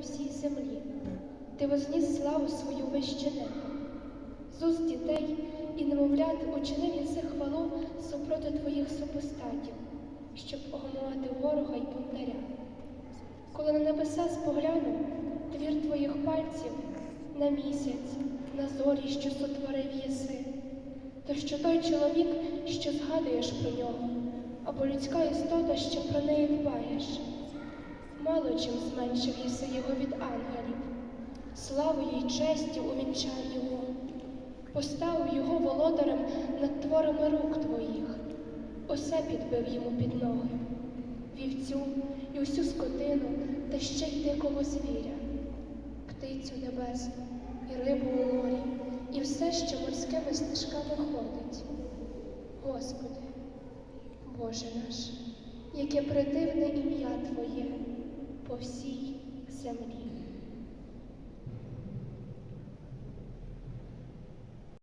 всій землі. Ти возніс славу свою вище небо. З уст дітей і немовлят учинив єси хвалу супроти твоїх супостатів, щоб огомувати ворога й бунтаря. Коли на небеса спогляну, твір твоїх пальців на місяць, на зорі, що сотворив єси, то що той чоловік, що згадуєш про нього, або людська істота, що про неї дбаєш, мало чим зменшив єси його від ангелів, славою й честю увінчав його, поставив його володарем над творами рук твоїх, усе підбив йому під ноги, вівцю і усю скотину, та ще й дикого звіря, птицю небесну і рибу у морі, і все, що морськими стежками ходить. Господи, Боже наш, яке придивне ім'я 17.